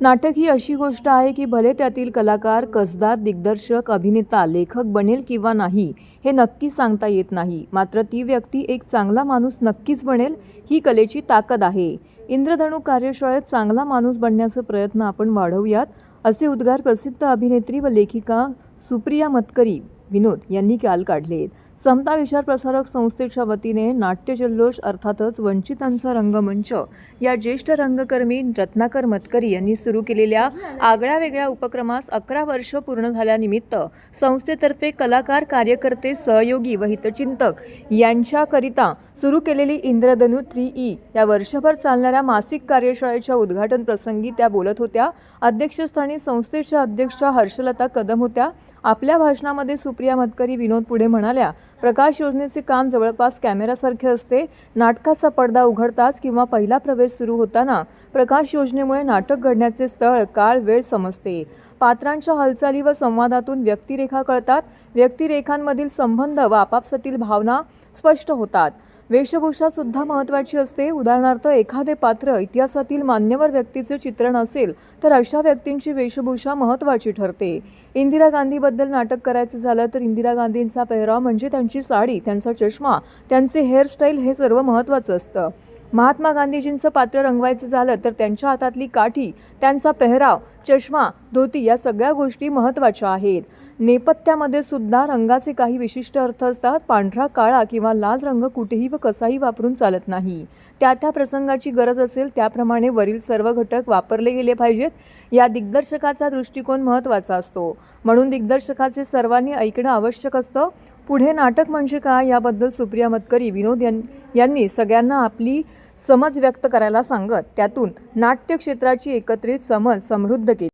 नाटक ही अशी गोष्ट आहे की भले त्यातील कलाकार कसदार दिग्दर्शक अभिनेता लेखक बनेल किंवा नाही हे नक्की सांगता येत नाही. मात्र ती व्यक्ती एक चांगला माणूस नक्कीच बनेल ही कलेची ताकद आहे. इंद्रधनु कार्यशाळेत चांगला माणूस बनण्याचा प्रयत्न आपण वाढवूयात असे उद्गार प्रसिद्ध अभिनेत्री व लेखिका सुप्रिया मतकरी विनोद यांनी काल काढले समता विचार प्रसारक संस्थेच्या वतीने नाट्य जल्लोष अर्थातच वंचितांचा रंगमंच या ज्येष्ठ रंगकर्मी रत्नाकर मतकरी यांनी सुरू केलेल्या आगळ्या वेगळ्या उपक्रमास अकरा वर्ष पूर्ण झाल्यानिमित्त संस्थेतर्फे कलाकार कार्यकर्ते सहयोगी व हितचिंतक यांच्याकरिता सुरू केलेली इंद्रधनु थ्री ई या वर्षभर चालणाऱ्या मासिक कार्यशाळेच्या उद्घाटन प्रसंगी त्या बोलत होत्या. अध्यक्षस्थानी संस्थेच्या अध्यक्षा हर्षलता कदम होत्या. आपल्या भाषणामध्ये सुप्रिया मतकरी विनोद पुढे म्हणाल्या प्रकाश योजनेचे काम जवळपास कॅमेरासारखे असते. नाटकाचा पडदा उघडताच किंवा पहिला प्रवेश सुरू होताना प्रकाश योजनेमुळे नाटक घडण्याचे स्थळ काळ वेळ समजते. पात्रांच्या हालचाली व संवादातून व्यक्तिरेखा कळतात. व्यक्तिरेखांमधील संबंध व आपापसातील भावना स्पष्ट होतात. वेशभूषा सुद्धा महत्त्वाची असते. उदाहरणार्थ एखादे पात्र इतिहासातील मान्यवर व्यक्तीचे चित्रण असेल तर अशा व्यक्तींची वेशभूषा महत्त्वाची ठरते. इंदिरा गांधीबद्दल नाटक करायचं झालं तर इंदिरा गांधींचा पेहराव म्हणजे त्यांची साडी त्यांचा चष्मा त्यांचे हेअरस्टाईल हे सर्व महत्त्वाचं असतं. महात्मा गांधीजींचं पात्र रंगवायचं झालं तर त्यांच्या हातातली काठी त्यांचा पेहराव चष्मा धोती या सगळ्या गोष्टी महत्त्वाच्या आहेत. नेपथ्यामध्ये सुद्धा रंगाचे काही विशिष्ट अर्थ असतात. पांढरा काळा किंवा लाल रंग कुठेही व कसाही वापरून चालत नाही. त्या त्या प्रसंगाची गरज असेल त्याप्रमाणे वरील सर्व घटक वापरले गेले पाहिजेत. या दिग्दर्शकाचा दृष्टिकोन महत्त्वाचा असतो. म्हणून दिग्दर्शकाचे सर्वांनी ऐकणं आवश्यक असतं. पुढे नाटक म्हणजे काय याबद्दल सुप्रिया मतकरी विनोद यां यांनी सगळ्यांना आपली समज व्यक्त करायला सांगत त्यातून नाट्यक्षेत्राची एकत्रित समज समृद्ध केली.